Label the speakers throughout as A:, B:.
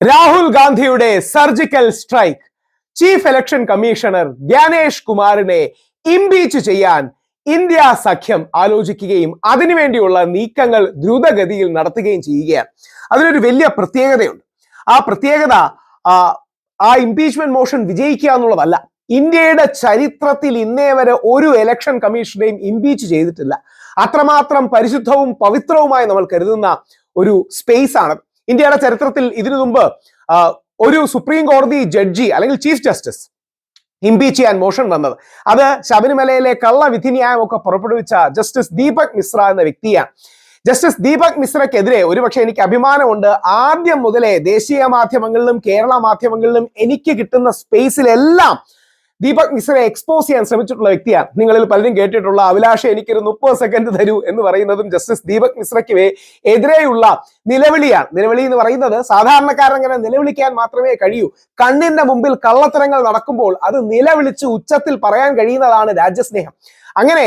A: രാഹുൽ ഗാന്ധിയുടെ surgical strike. Chief election commissioner Gyanesh കുമാറിനെ impeach ചെയ്യാൻ ഇന്ത്യ സഖ്യം ആലോചിക്കുകയും അതിനുവേണ്ടിയുള്ള നീക്കങ്ങൾ ദ്രുതഗതിയിൽ നടത്തുകയും ചെയ്യുകയാണ്. അതിനൊരു വലിയ പ്രത്യേകതയുണ്ട്. ആ പ്രത്യേകത ആ, ഇംപീച്ച്മെന്റ് മോഷൻ വിജയിക്കുക എന്നുള്ളതല്ല. ഇന്ത്യയുടെ ചരിത്രത്തിൽ ഇന്നേ വരെ ഒരു ഇലക്ഷൻ കമ്മീഷനെയും ഇംപീച്ച് ചെയ്തിട്ടില്ല. അത്രമാത്രം പരിശുദ്ധവും പവിത്രവുമായി നമ്മൾ കരുതുന്ന ഒരു സ്പേസ് ആണ് ഇന്ത്യയുടെ ചരിത്രത്തിൽ ഇതിനു മുമ്പ് ഒരു സുപ്രീം കോടതി ജഡ്ജി അല്ലെങ്കിൽ ചീഫ് ജസ്റ്റിസ് ഇംപീച്ച് ചെയ്യാൻ മോഷൻ വന്നത്. അത് ശബരിമലയിലെ കള്ള വിധിന്യായം ഒക്കെ പുറപ്പെടുവിച്ച ജസ്റ്റിസ് ദീപക് മിശ്ര എന്ന വ്യക്തിയാണ്. ജസ്റ്റിസ് ദീപക് മിശ്രക്കെതിരെ ഒരുപക്ഷെ എനിക്ക് അഭിമാനമുണ്ട്. ആദ്യം മുതലേ ദേശീയ മാധ്യമങ്ങളിലും കേരള മാധ്യമങ്ങളിലും എനിക്ക് കിട്ടുന്ന സ്പേസിലെല്ലാം ദീപക് മിശ്രയെ എക്സ്പോസ് ചെയ്യാൻ ശ്രമിച്ചിട്ടുള്ള വ്യക്തിയാണ് നിങ്ങളിൽ പലരും കേട്ടിട്ടുള്ള അഭിലാഷ എനിക്കൊരു മുപ്പത് സെക്കൻഡ് തരൂ എന്ന് പറയുന്നതും ജസ്റ്റിസ് ദീപക് മിശ്രയ്ക്ക് എതിരെയുള്ള നിലവിളിയാണ് നിലവിളി എന്ന് പറയുന്നത് സാധാരണക്കാരൻ അങ്ങനെ നിലവിളിക്കാൻ മാത്രമേ കഴിയൂ. കണ്ണിന്റെ മുമ്പിൽ കള്ളത്തരങ്ങൾ നടക്കുമ്പോൾ അത് നിലവിളിച്ച് ഉച്ചത്തിൽ പറയാൻ കഴിയുന്നതാണ് രാജ്യസ്നേഹം. അങ്ങനെ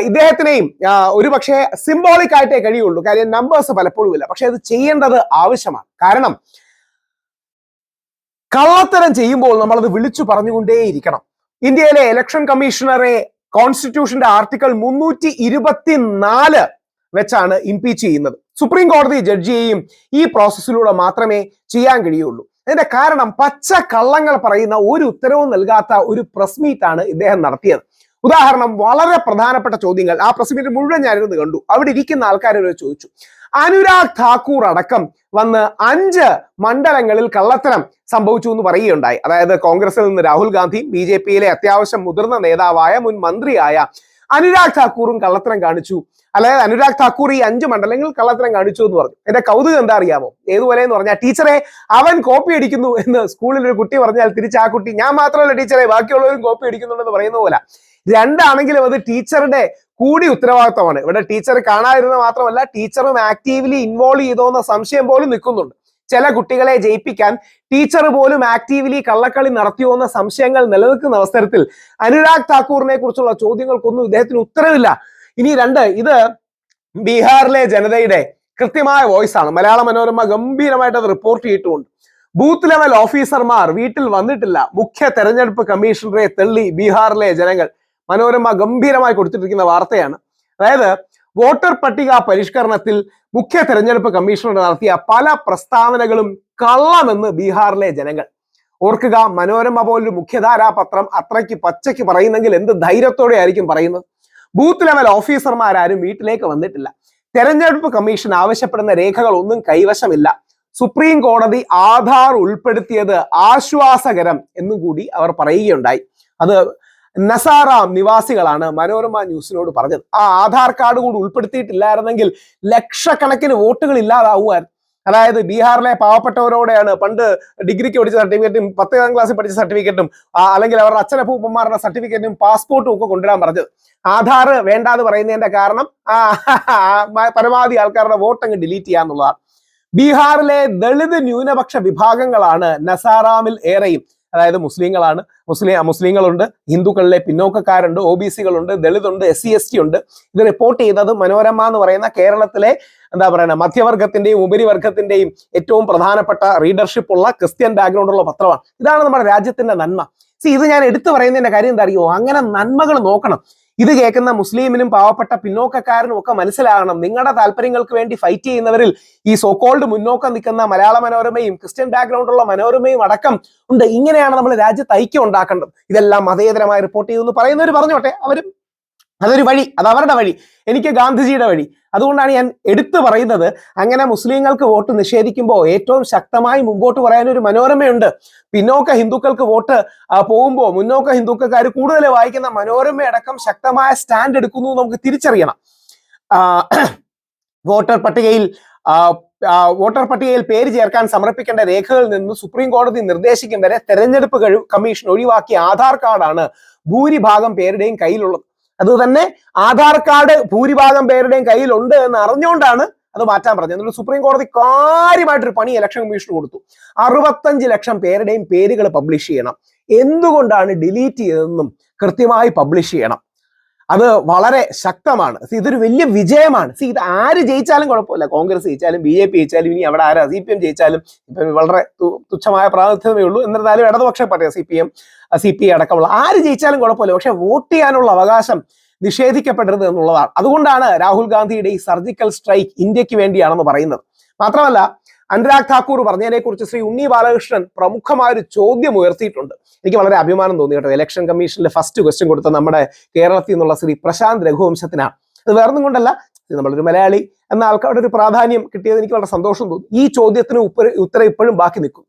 A: ഇദ്ദേഹത്തിനെയും ആ, ഒരു പക്ഷേ സിംബോളിക് ആയിട്ടേ കഴിയുള്ളൂ. കാര്യം നമ്പേഴ്സ് പലപ്പോഴും ഇല്ല. പക്ഷെ അത് ചെയ്യേണ്ടത് ആവശ്യമാണ്. കാരണം കള്ളത്തരം ചെയ്യുമ്പോൾ നമ്മൾ അത് വിളിച്ചു പറഞ്ഞുകൊണ്ടേയിരിക്കണം. ഇന്ത്യയിലെ ഇലക്ഷൻ കമ്മീഷണറെ കോൺസ്റ്റിറ്റ്യൂഷന്റെ ആർട്ടിക്കിൾ മുന്നൂറ്റി ഇരുപത്തിനാല് വെച്ചാണ് ഇംപീച്ച് ചെയ്യുന്നത്. സുപ്രീം കോടതി ജഡ്ജിയെയും ഈ പ്രോസസ്സിലൂടെ മാത്രമേ ചെയ്യാൻ കഴിയുള്ളൂ. അതിന്റെ കാരണം പച്ച കള്ളങ്ങൾ പറയുന്ന ഒരു ഉത്തരവും നൽകാത്ത ഒരു പ്രസ് മീറ്റ് ആണ് ഇദ്ദേഹം നടത്തിയത്. ഉദാഹരണം വളരെ പ്രധാനപ്പെട്ട ചോദ്യങ്ങൾ. ആ പ്രസ് മീറ്റ് മുഴുവൻ ഞാനിരുന്ന് കണ്ടു. അവിടെ ഇരിക്കുന്ന ആൾക്കാരോട് ചോദിച്ചു. അനുരാഗ് ഠാക്കൂർ അടക്കം വന്ന് അഞ്ച് മണ്ഡലങ്ങളിൽ കള്ളത്തരം സംഭവിച്ചു എന്ന് പറയുകയുണ്ടായി. അതായത് കോൺഗ്രസിൽ നിന്ന് രാഹുൽ ഗാന്ധി ബി ജെ പിയിലെ അത്യാവശ്യം മുതിർന്ന നേതാവായ മുൻ മന്ത്രിയായ അനുരാഗ് ഠാക്കൂറും കള്ളത്തരം കാണിച്ചു. അതായത് അനുരാഗ് ഠാക്കൂർ ഈ അഞ്ച് മണ്ഡലങ്ങൾ കള്ളത്തരം കാണിച്ചു എന്ന് പറഞ്ഞു. എന്റെ കൗതുകം എന്താ അറിയാമോ? ഏതുപോലെ എന്ന് പറഞ്ഞാൽ ടീച്ചറെ അവൻ കോപ്പി അടിക്കുന്നു എന്ന് സ്കൂളിൽ ഒരു കുട്ടി പറഞ്ഞാൽ തിരിച്ച് ആ കുട്ടി ഞാൻ മാത്രമല്ല ടീച്ചറെ ബാക്കിയുള്ളവരും കോപ്പി അടിക്കുന്നുണ്ടെന്ന് പറയുന്ന പോലെ. രണ്ടാണെങ്കിലും അത് ടീച്ചറുടെ കൂടി ഉത്തരവാദിത്തമാണ്. ഇവിടെ ടീച്ചർ കാണാതിരുന്ന മാത്രമല്ല ടീച്ചറും ആക്റ്റീവ്ലി ഇൻവോൾവ് ചെയ്തോ എന്ന സംശയം പോലും നിൽക്കുന്നുണ്ട്. ചില കുട്ടികളെ ജയിപ്പിക്കാൻ ടീച്ചർ പോലും ആക്റ്റീവ്ലി കള്ളക്കളി നടത്തിയോ എന്ന സംശയങ്ങൾ നിലനിൽക്കുന്ന അവസരത്തിൽ അനുരാഗ് താക്കൂറിനെ കുറിച്ചുള്ള ചോദ്യങ്ങൾക്കൊന്നും ഇദ്ദേഹത്തിന് ഉത്തരവില്ല. ഇനി രണ്ട് ഇത് ബീഹാറിലെ ജനതയുടെ കൃത്യമായ വോയിസ് ആണ്. മലയാള മനോരമ ഗംഭീരമായിട്ട് അത് റിപ്പോർട്ട് ചെയ്തിട്ടുണ്ട്. ബൂത്ത് ലെവൽ ഓഫീസർമാർ വീട്ടിൽ വന്നിട്ടില്ല. മുഖ്യ തെരഞ്ഞെടുപ്പ് കമ്മീഷണറെ തള്ളി ബീഹാറിലെ ജനങ്ങൾ. മനോരമ ഗംഭീരമായി കൊടുത്തിട്ടിരിക്കുന്ന വാർത്തയാണ്. അതായത് വോട്ടർ പട്ടിക പരിഷ്കരണത്തിൽ മുഖ്യ തെരഞ്ഞെടുപ്പ് കമ്മീഷണർ നടത്തിയ പല പ്രസ്താവനകളും കള്ളമെന്ന് ബീഹാറിലെ ജനങ്ങൾ. ഓർക്കുക മനോരമ പോലൊരു മുഖ്യധാരാ പത്രം അത്രയ്ക്ക് പച്ചയ്ക്ക് പറയുന്നെങ്കിൽ എന്ത് ധൈര്യത്തോടെ ആയിരിക്കും പറയുന്നത്? ബൂത്ത് ലെവൽ ഓഫീസർമാരാരും വീട്ടിലേക്ക് വന്നിട്ടില്ല. തെരഞ്ഞെടുപ്പ് കമ്മീഷൻ ആവശ്യപ്പെടുന്ന രേഖകൾ ഒന്നും കൈവശമില്ല. സുപ്രീം കോടതി ആധാർ ഉൾപ്പെടുത്തിയത് ആശ്വാസകരം എന്നും കൂടി അവർ പറയുകയുണ്ടായി. അത് നസാറാം നിവാസികളാണ് മനോരമ ന്യൂസിനോട് പറഞ്ഞത്. ആ ആധാർ കാർഡ് കൂടി ഉൾപ്പെടുത്തിയിട്ടില്ലായിരുന്നെങ്കിൽ ലക്ഷക്കണക്കിന് വോട്ടുകൾ ഇല്ലാതാവുമായിരുന്നു. അതായത് ബീഹാറിലെ പാവപ്പെട്ടവരോടെയാണ് പണ്ട് ഡിഗ്രിക്ക് പഠിച്ച സർട്ടിഫിക്കറ്റും പത്താം ക്ലാസ്സിൽ പഠിച്ച സർട്ടിഫിക്കറ്റും അല്ലെങ്കിൽ അവരുടെ അച്ഛനപ്പൂപ്പന്മാരുടെ സർട്ടിഫിക്കറ്റും പാസ്പോർട്ടും ഒക്കെ കൊണ്ടുവരാൻ പറഞ്ഞത്. ആധാർ വേണ്ടാന്ന് പറയുന്നതിന്റെ കാരണം പരമാവധി ആൾക്കാരുടെ വോട്ട് അങ്ങ് ഡിലീറ്റ് ചെയ്യാന്നുള്ളതാണ് ബീഹാറിലെ ദളിത് ന്യൂനപക്ഷ വിഭാഗങ്ങളാണ് നസാറാമിൽ ഏറെയും. അതായത് മുസ്ലിങ്ങളാണ്. മുസ്ലിം മുസ്ലിങ്ങളുണ്ട് ഹിന്ദുക്കളിലെ പിന്നോക്കക്കാരുണ്ട് ഒ ബി സികളുണ്ട് ദളിതുണ്ട് എസ് സി എസ് ടി ഉണ്ട്. ഇത് റിപ്പോർട്ട് ചെയ്തത് മനോരമ എന്ന് പറയുന്ന കേരളത്തിലെ എന്താ പറയുക മധ്യവർഗത്തിന്റെയും ഉപരിവർഗത്തിന്റെയും ഏറ്റവും പ്രധാനപ്പെട്ട റീഡർഷിപ്പ് ഉള്ള ക്രിസ്ത്യൻ ബാക്ക്ഗ്രൗണ്ട് ഉള്ള പത്രമാണ്. ഇതാണ് നമ്മുടെ രാജ്യത്തിന്റെ നന്മ. സി ഇത് ഞാൻ എടുത്തു പറയുന്നതിന്റെ കാര്യം എന്താ അറിയോ അങ്ങനെ നന്മകൾ നോക്കണം. ഇത് കേൾക്കുന്ന മുസ്ലിമിനും പാവപ്പെട്ട പിന്നോക്കക്കാരനും ഒക്കെ മനസ്സിലാകണം. നിങ്ങളുടെ താല്പര്യങ്ങൾക്ക് വേണ്ടി ഫൈറ്റ് ചെയ്യുന്നവരിൽ ഈ സോക്കോൾഡ് മുന്നോക്കം നിൽക്കുന്ന മലയാള മനോരമയും ക്രിസ്ത്യൻ ബാക്ക്ഗ്രൗണ്ട് ഉള്ള മനോരമയും അടക്കം ഉണ്ട്. ഇങ്ങനെയാണ് നമ്മൾ രാജ്യത്ത് ഐക്യം ഉണ്ടാക്കേണ്ടത്. ഇതെല്ലാം മതേതരമായി റിപ്പോർട്ട് ചെയ്യുമെന്ന് പറയുന്നവർ പറഞ്ഞോട്ടെ. അവരും അതൊരു വഴി അത് അവരുടെ വഴി എനിക്ക് ഗാന്ധിജിയുടെ വഴി. അതുകൊണ്ടാണ് ഞാൻ എടുത്തു പറയുന്നത് അങ്ങനെ മുസ്ലിങ്ങൾക്ക് വോട്ട് നിഷേധിക്കുമ്പോൾ ഏറ്റവും ശക്തമായി മുമ്പോട്ട് പറയാൻ ഒരു മനോരമയുണ്ട്. പിന്നോക്ക ഹിന്ദുക്കൾക്ക് വോട്ട് പോകുമ്പോൾ മുന്നോക്ക ഹിന്ദുക്കൾക്കാർ കൂടുതൽ വായിക്കുന്ന മനോരമയടക്കം ശക്തമായ സ്റ്റാൻഡ് എടുക്കുന്നു നമുക്ക് തിരിച്ചറിയണം. വോട്ടർ പട്ടികയിൽ വോട്ടർ പട്ടികയിൽ പേര് ചേർക്കാൻ സമർപ്പിക്കേണ്ട രേഖകളിൽ നിന്ന് സുപ്രീം കോടതി നിർദ്ദേശിക്കും വരെ തെരഞ്ഞെടുപ്പ് കമ്മീഷൻ ഒഴിവാക്കിയ ആധാർ കാർഡാണ് ഭൂരിഭാഗം പേരുടെയും കയ്യിലുള്ളത്. അത് തന്നെ ആധാർ കാർഡ് ഭൂരിഭാഗം പേരുടെയും കയ്യിലുണ്ട് എന്ന് അറിഞ്ഞുകൊണ്ടാണ് അത് മാറ്റാൻ പറഞ്ഞത്. എന്നിട്ട് സുപ്രീം കോടതി കാര്യമായിട്ടൊരു പണി ഇലക്ഷൻ കമ്മീഷൻ കൊടുത്തു. അറുപത്തഞ്ച് ലക്ഷം പേരുടെയും പേരുകൾ പബ്ലിഷ് ചെയ്യണം. എന്തുകൊണ്ടാണ് ഡിലീറ്റ് ചെയ്തതെന്നും കൃത്യമായി പബ്ലിഷ് ചെയ്യണം. അത് വളരെ ശക്തമാണ്. സി ഇതൊരു വലിയ വിജയമാണ്. സി ഇത് ആര് ജയിച്ചാലും കുഴപ്പമില്ല. കോൺഗ്രസ് ജയിച്ചാലും ബി ജെ പി ജയിച്ചാലും ഇനി അവിടെ ആരാ? സി പി എം ജയിച്ചാലും ഇപ്പം വളരെ തുച്ഛമായ പ്രാതിനിധ്യമേ ഉള്ളൂ. എന്നിരുന്നാലും ഇടതുപക്ഷ party C P M C P അടക്കമുള്ള. ആര് ജയിച്ചാലും കുഴപ്പമില്ല. പക്ഷെ വോട്ട് ചെയ്യാനുള്ള അവകാശം നിഷേധിക്കപ്പെടരുത് എന്നുള്ളതാണ്. അതുകൊണ്ടാണ് രാഹുൽ ഗാന്ധിയുടെ ഈ സർജിക്കൽ സ്ട്രൈക്ക് ഇന്ത്യയ്ക്ക് വേണ്ടിയാണെന്ന് പറയുന്നത്. മാത്രമല്ല അനുരാഗ് ഠാക്കൂർ പറഞ്ഞതിനെ കുറിച്ച് ശ്രീ ഉണ്ണി ബാലകൃഷ്ണൻ പ്രമുഖമായ ഒരു ചോദ്യം ഉയർത്തിയിട്ടുണ്ട്. എനിക്ക് വളരെ അഭിമാനം തോന്നി കേട്ടോ ഇലക്ഷൻ കമ്മീഷനിൽ ഫസ്റ്റ് ക്വസ്റ്റ്യൻ കൊടുത്ത നമ്മുടെ കേരളത്തിൽ നിന്നുള്ള ശ്രീ പ്രശാന്ത് രഘുവംശത്തിനാണ്. അത് വേറൊന്നും കൊണ്ടല്ല. നമ്മളൊരു മലയാളി എന്ന ആൾക്കാരുടെ ഒരു പ്രാധാന്യം കിട്ടിയത് എനിക്ക് വളരെ സന്തോഷം തോന്നി. ഈ ചോദ്യത്തിന് ഉത്തരം ഇപ്പോഴും ബാക്കി നിൽക്കും.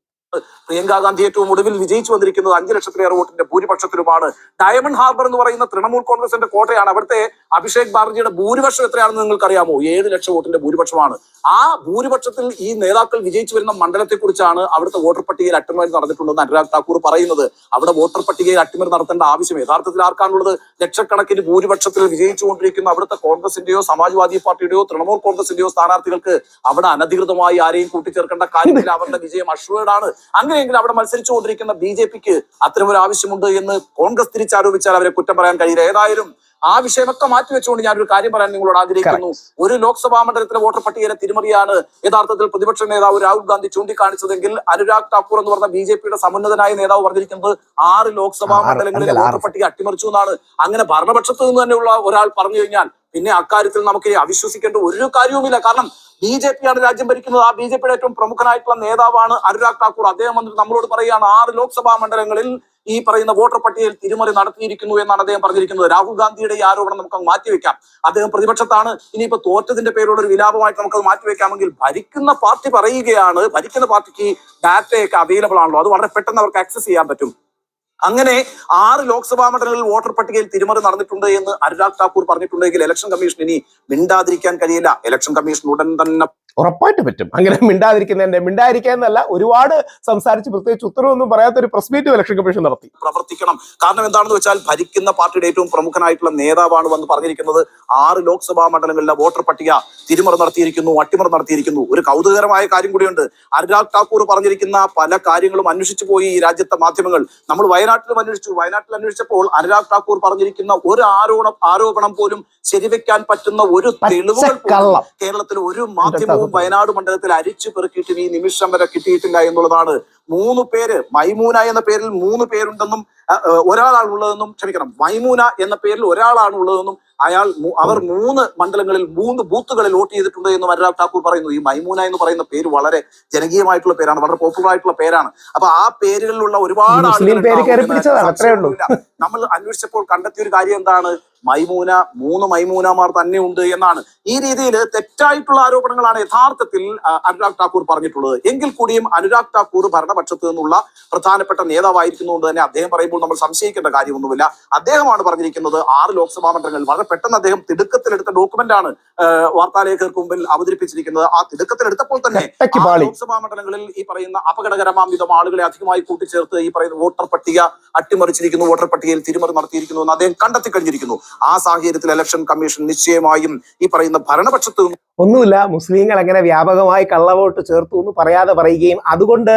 B: പ്രിയങ്ക ഗാന്ധി ഏറ്റവും ഒടുവിൽ വിജയിച്ചു വന്നിരിക്കുന്നത് അഞ്ചു ലക്ഷത്തിലേറെ വോട്ടിന്റെ ഭൂരിപക്ഷത്തിലുമാണ്. ഡയമണ്ട് ഹാർബർ എന്ന് പറയുന്ന തൃണമൂൽ കോൺഗ്രസിന്റെ കോട്ടയാണ്. അവിടുത്തെ അഭിഷേക് ബാനർജിയുടെ ഭൂരിപക്ഷം എത്രയാണെന്ന് നിങ്ങൾക്ക് അറിയാമോ ഏഴ് ലക്ഷം വോട്ടിന്റെ ഭൂരിപക്ഷമാണ്. ആ ഭൂരിപക്ഷത്തിൽ ഈ നേതാക്കൾ വിജയിച്ചു വരുന്ന മണ്ഡലത്തെ കുറിച്ചാണ് അവിടുത്തെ വോട്ടർ പട്ടികയിൽ അട്ടിമറി നടന്നിട്ടുണ്ടെന്ന് അനുരാഗ് ഠാക്കൂർ പറയുന്നത്. അവിടെ വോട്ടർ പട്ടികയിൽ അട്ടിമറി നടത്തേണ്ട ആവശ്യം യഥാർത്ഥത്തിൽ ആർക്കാണുള്ളത്? ലക്ഷക്കണക്കിന് ഭൂരിപക്ഷത്തിൽ വിജയിച്ചുകൊണ്ടിരിക്കുന്ന അവിടുത്തെ കോൺഗ്രസിന്റെയോ സമാജ്വാദി പാർട്ടിയുടെയോ തൃണമൂൽ കോൺഗ്രസിന്റെയോ സ്ഥാനാർത്ഥികൾക്ക് അവിടെ അനധികൃതമായി ആരെയും കൂട്ടിച്ചേർക്കേണ്ട കാര്യമില്ല. അവരുടെ വിജയം അഷ്വേർഡാണ് അങ്ങനെയെങ്കിൽ അവിടെ മത്സരിച്ചുകൊണ്ടിരിക്കുന്ന ബി ജെ പിക്ക് അത്തരമൊരു ആവശ്യമുണ്ട് എന്ന് കോൺഗ്രസ് തിരിച്ചാരോപിച്ചാൽ അവരെ കുറ്റം പറയാൻ കഴിയില്ല. ഏതായാലും ആ വിഷയമൊക്കെ മാറ്റിവെച്ചുകൊണ്ട് ഞാനൊരു കാര്യം പറയാൻ നിങ്ങളോട് ആഗ്രഹിക്കുന്നു. ഒരു ലോക്സഭാ മണ്ഡലത്തിലെ വോട്ടർ പട്ടികയിലെ തിരുമറിയാണ് യഥാർത്ഥത്തിൽ പ്രതിപക്ഷ നേതാവ് രാഹുൽ ഗാന്ധി ചൂണ്ടിക്കാണിച്ചതെങ്കിൽ അനുരാഗ് ഠാക്കൂർ എന്ന് പറഞ്ഞ ബി ജെ പിയുടെ സമുന്നതനായ നേതാവ് പറഞ്ഞിരിക്കുന്നത് ആറ് ലോക്സഭാ
A: മണ്ഡലങ്ങളിൽ
B: വോട്ടർ പട്ടിക അട്ടിമറിച്ചു എന്നാണ്. അങ്ങനെ ഭരണപക്ഷത്ത് നിന്ന് തന്നെയുള്ള ഒരാൾ പറഞ്ഞു കഴിഞ്ഞാൽ പിന്നെ അക്കാര്യത്തിൽ നമുക്ക് അവിശ്വസിക്കേണ്ട ഒരു കാര്യവുമില്ല. കാരണം ബി ജെ പി ആണ് രാജ്യം ഭരിക്കുന്നത്. ആ ബി ജെ പിയുടെ ഏറ്റവും പ്രമുഖനായിട്ടുള്ള നേതാവാണ് അനുരാഗ് ഠാക്കൂർ. അദ്ദേഹം വന്നിട്ട് നമ്മളോട് പറയുകയാണ് ആറ് ലോക്സഭാ മണ്ഡലങ്ങളിൽ ഈ പറയുന്ന വോട്ടർ പട്ടികയിൽ തിരുമറി നടത്തിയിരിക്കുന്നു എന്നാണ് അദ്ദേഹം പറഞ്ഞിരിക്കുന്നത്. രാഹുൽ ഗാന്ധിയുടെ ഈ ആരോപണം നമുക്ക് മാറ്റിവെക്കാം. അദ്ദേഹം പ്രതിപക്ഷത്താണ്. ഇനിയിപ്പോ തോറ്റതിന്റെ പേരോട് ഒരു വിലാപമായിട്ട് നമുക്ക് അത് മാറ്റിവെക്കാമെങ്കിൽ ഭരിക്കുന്ന പാർട്ടി പറയുകയാണ് ഭരിക്കുന്ന പാർട്ടിക്ക് ഡാറ്റയൊക്കെ അവൈലബിൾ ആണല്ലോ. അത് വളരെ പെട്ടെന്ന് അവർക്ക് ആക്സസ് ചെയ്യാൻ പറ്റും. അങ്ങനെ ആറ് ലോക്സഭാ മണ്ഡലങ്ങളിൽ വോട്ടർ പട്ടികയിൽ തിരിമറി നടന്നിട്ടുണ്ട് എന്ന് അനുരാഗ് താക്കൂർ പറഞ്ഞിട്ടുണ്ടെങ്കിൽ ഇലക്ഷൻ കമ്മീഷൻ ഇനി മിണ്ടാതിരിക്കാൻ കഴിയില്ല. ഇലക്ഷൻ കമ്മീഷൻ ഉടൻ തന്നെ
A: ഉറപ്പായിട്ട് പറ്റും. അങ്ങനെ മിണ്ടാതിരിക്കുന്നതിന്റെ മിണ്ടാതിരിക്കുക എന്നല്ല ഒരുപാട് സംസാരിച്ച് പ്രത്യേകിച്ച് ഉത്തരവൊന്നും പറയാത്ത ഒരു പ്രസ് മീറ്റ് ഇലക്ഷൻ കമ്മീഷൻ നടത്തി.
B: പ്രവർത്തിക്കണം. കാരണം എന്താണെന്ന് വെച്ചാൽ ഭരിക്കുന്ന പാർട്ടിയുടെ ഏറ്റവും പ്രമുഖനായിട്ടുള്ള നേതാവാണ് വന്ന് പറഞ്ഞിരിക്കുന്നത്. ആറ് ലോക്സഭാ മണ്ഡലങ്ങളിലെ വോട്ടർ പട്ടിക തിരിമറി നടത്തിയിരിക്കുന്നു അട്ടിമറി നടത്തിയിരിക്കുന്നു. ഒരു കൗതുകരമായ കാര്യം കൂടിയുണ്ട്. അനുരാഗ് ഠാക്കൂർ പറഞ്ഞിരിക്കുന്ന പല കാര്യങ്ങളും അന്വേഷിച്ചു പോയി ഈ രാജ്യത്തെ മാധ്യമങ്ങൾ. നമ്മൾ വയനാട്ടിലും അന്വേഷിച്ചു. വയനാട്ടിൽ അന്വേഷിച്ചപ്പോൾ അനുരാഗ് ഠാക്കൂർ പറഞ്ഞിരിക്കുന്ന ഒരു ആരോപണം ആരോപണം പോലും ശരിവെക്കാൻ പറ്റുന്ന ഒരു തെളിവുകൾ കേരളത്തിൽ ഒരു മാധ്യമവും വയനാട് മണ്ഡലത്തിൽ അരിച്ചു പെറുക്കിയിട്ടും ഈ നിമിഷം വരെ കിട്ടിയിട്ടില്ല എന്നുള്ളതാണ്. മൂന്ന് പേര് മൈമൂന എന്ന പേരിൽ മൂന്ന് പേരുണ്ടെന്നും ഒരാളാണ് ഉള്ളതെന്നും ക്ഷമിക്കണം. മൈമൂന എന്ന പേരിൽ ഒരാളാണ് ഉള്ളതെന്നും അയാൾ അവർ മൂന്ന് മണ്ഡലങ്ങളിൽ മൂന്ന് ബൂത്തുകളിൽ വോട്ട് ചെയ്തിട്ടുണ്ട് എന്ന് അനുരാഗ് ഠാക്കൂർ പറയുന്നു. ഈ മൈമൂന എന്ന് പറയുന്ന പേര് വളരെ ജനകീയമായിട്ടുള്ള പേരാണ് വളരെ പോപ്പുലർ ആയിട്ടുള്ള പേരാണ്. അപ്പൊ ആ പേരുകളിലുള്ള ഒരുപാട് ആളുകൾ. നമ്മൾ അന്വേഷിച്ചപ്പോൾ കണ്ടെത്തിയ ഒരു കാര്യം എന്താണ്? മൈമൂന മൂന്ന് മൈമൂനമാർ തന്നെ ഉണ്ട് എന്നാണ്. ഈ രീതിയിൽ തെറ്റായിട്ടുള്ള ആരോപണങ്ങളാണ് യഥാർത്ഥത്തിൽ അനുരാഗ് ഠാക്കൂർ പറഞ്ഞിട്ടുള്ളത്. എങ്കിൽ കൂടിയും അനുരാഗ് ഠാക്കൂർ ഭരണപക്ഷത്ത് നിന്നുള്ള പ്രധാനപ്പെട്ട നേതാവായിരിക്കുന്നതുകൊണ്ട് തന്നെ അദ്ദേഹം പറയുമ്പോൾ നമ്മൾ സംശയിക്കേണ്ട കാര്യമൊന്നുമില്ല. അദ്ദേഹമാണ് പറഞ്ഞിരിക്കുന്നത് ആറ് ലോക്സഭാ മണ്ഡലങ്ങളിൽ വളരെ പെട്ടെന്ന് അദ്ദേഹം തിടുക്കത്തിലെടുത്ത ഡോക്യുമെന്റ് ആണ് വാർത്താലേഖകർക്ക് മുമ്പിൽ അവതരിപ്പിച്ചിരിക്കുന്നത്. ആ തിടുക്കത്തിലെടുത്തപ്പോൾ തന്നെ ലോക്സഭാ മണ്ഡലങ്ങളിൽ ഈ പറയുന്ന അപകടകരമാം വിധം ആളുകളെ അധികമായി കൂട്ടിച്ചേർത്ത് ഈ പറയുന്ന വോട്ടർ പട്ടിക അട്ടിമറിച്ചിരിക്കുന്നു വോട്ടർ പട്ടികയിൽ തിരിമറി നടത്തിയിരിക്കുന്നു എന്ന് അദ്ദേഹം കണ്ടെത്തി കഴിഞ്ഞിരിക്കുന്നു ആ സാഹചര്യത്തിൽ ഇലക്ഷൻ കമ്മീഷൻ നിശ്ചയമായും ഈ പറയുന്ന ഭരണപക്ഷത്ത്
A: ഒന്നുമില്ല മുസ്ലിങ്ങൾ അങ്ങനെ വ്യാപകമായി കള്ളവോട്ട് ചേർത്തു എന്ന് പറയാതെ പറയുകയും അതുകൊണ്ട്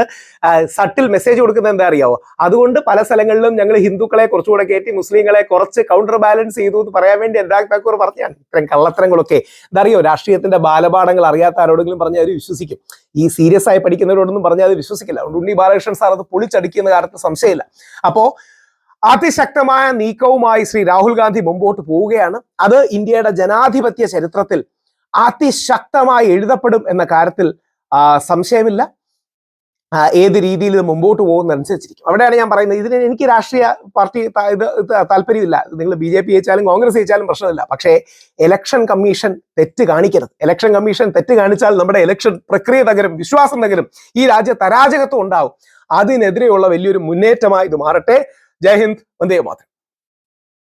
A: സട്ടിൽ മെസ്സേജ് കൊടുക്കുന്നത് എന്താ അറിയാവോ? അതുകൊണ്ട് പല സ്ഥലങ്ങളിലും ഞങ്ങൾ ഹിന്ദുക്കളെ കുറച്ചുകൂടെ കയറ്റി മുസ്ലിങ്ങളെ കുറച്ച് കൗണ്ടർ ബാലൻസ് ചെയ്തു എന്ന് പറയാൻ വേണ്ടി അനുരാഗ് താക്കൂർ പറഞ്ഞാണ് ഇത്തരം കള്ളത്തരങ്ങളൊക്കെ. എന്താ അറിയോ രാഷ്ട്രീയത്തിന്റെ ബാലപാഠങ്ങൾ അറിയാത്ത ആരോടെങ്കിലും പറഞ്ഞാൽ അവർ വിശ്വസിക്കും. ഈ സീരിയസ് ആയി പഠിക്കുന്നവരോടൊന്നും പറഞ്ഞാൽ അത് വിശ്വസിക്കില്ല. അതുകൊണ്ട് ഉണ്ണി ബാലകൃഷ്ണൻ സാർ അത് പൊളിച്ചടിക്കുന്ന കാര്യത്തിൽ സംശയമില്ല. അപ്പോ അതിശക്തമായ നീക്കവുമായി ശ്രീ രാഹുൽ ഗാന്ധി മുമ്പോട്ട് പോവുകയാണ്. അത് ഇന്ത്യയുടെ ജനാധിപത്യ ചരിത്രത്തിൽ അതിശക്തമായി എഴുതപ്പെടും എന്ന കാര്യത്തിൽ സംശയമില്ല. ഏത് രീതിയിൽ ഇത് മുമ്പോട്ട് പോകുന്നതനുസരിച്ചിരിക്കും. അവിടെയാണ് ഞാൻ പറയുന്നത്. ഇതിന് എനിക്ക് രാഷ്ട്രീയ പാർട്ടി ഇത് താല്പര്യമില്ല. നിങ്ങൾ ബി ജെ പി ജയിച്ചാലും കോൺഗ്രസ് ജയിച്ചാലും പ്രശ്നമില്ല. പക്ഷേ ഇലക്ഷൻ കമ്മീഷൻ തെറ്റ് കാണിക്കരുത്. ഇലക്ഷൻ കമ്മീഷൻ തെറ്റ് കാണിച്ചാൽ നമ്മുടെ ഇലക്ഷൻ പ്രക്രിയ തകരും വിശ്വാസം തകരും. ഈ രാജ്യ തരാജകത്വം ഉണ്ടാവും. അതിനെതിരെയുള്ള വലിയൊരു മുന്നേറ്റമായി ഇത് മാറട്ടെ. ജയ് ഹിന്ദ് വന്ദേ മാതരം.